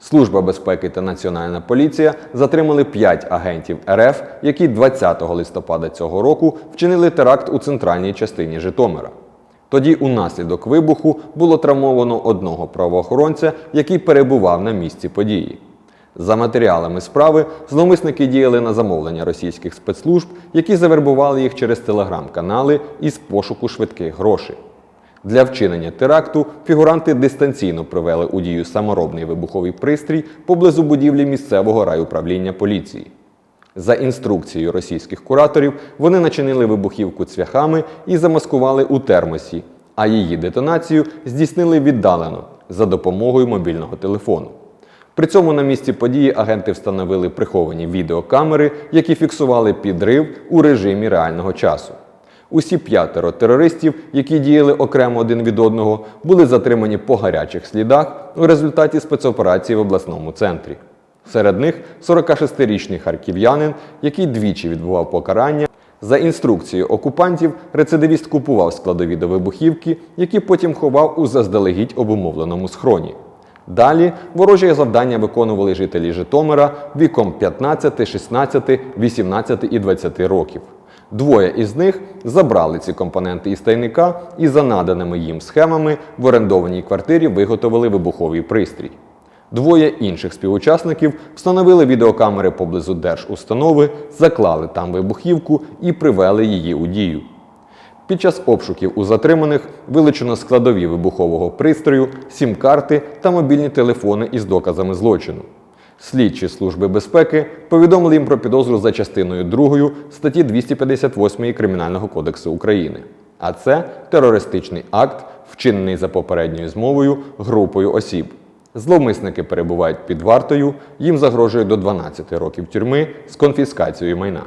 Служба безпеки та Національна поліція затримали 5 агентів РФ, які 20 листопада цього року вчинили теракт у центральній частині Житомира. Тоді унаслідок вибуху було травмовано одного правоохоронця, який перебував на місці події. За матеріалами справи зловмисники діяли на замовлення російських спецслужб, які завербували їх через телеграм-канали із пошуку швидких грошей. Для вчинення теракту фігуранти дистанційно привели у дію саморобний вибуховий пристрій поблизу будівлі місцевого райуправління поліції. За інструкцією російських кураторів, вони начинили вибухівку цвяхами і замаскували у термосі, а її детонацію здійснили віддалено за допомогою мобільного телефону. При цьому на місці події агенти встановили приховані відеокамери, які фіксували підрив у режимі реального часу. Усі п'ятеро терористів, які діяли окремо один від одного, були затримані по гарячих слідах у результаті спецоперації в обласному центрі. Серед них 46-річний харків'янин, який двічі відбував покарання. За інструкцією окупантів, рецидивіст купував складові до вибухівки, які потім ховав у заздалегідь обумовленому схроні. Далі ворожі завдання виконували жителі Житомира віком 15, 16, 18 і 20 років. Двоє із них забрали ці компоненти із тайника і за наданими їм схемами в орендованій квартирі виготовили вибуховий пристрій. Двоє інших співучасників встановили відеокамери поблизу держустанови, заклали там вибухівку і привели її у дію. Під час обшуків у затриманих вилучено складові вибухового пристрою, сім-карти та мобільні телефони із доказами злочину. Слідчі служби безпеки повідомили їм про підозру за частиною 2 статті 258 Кримінального кодексу України. А це терористичний акт, вчинений за попередньою змовою групою осіб. Зловмисники перебувають під вартою, їм загрожує до 12 років тюрми з конфіскацією майна.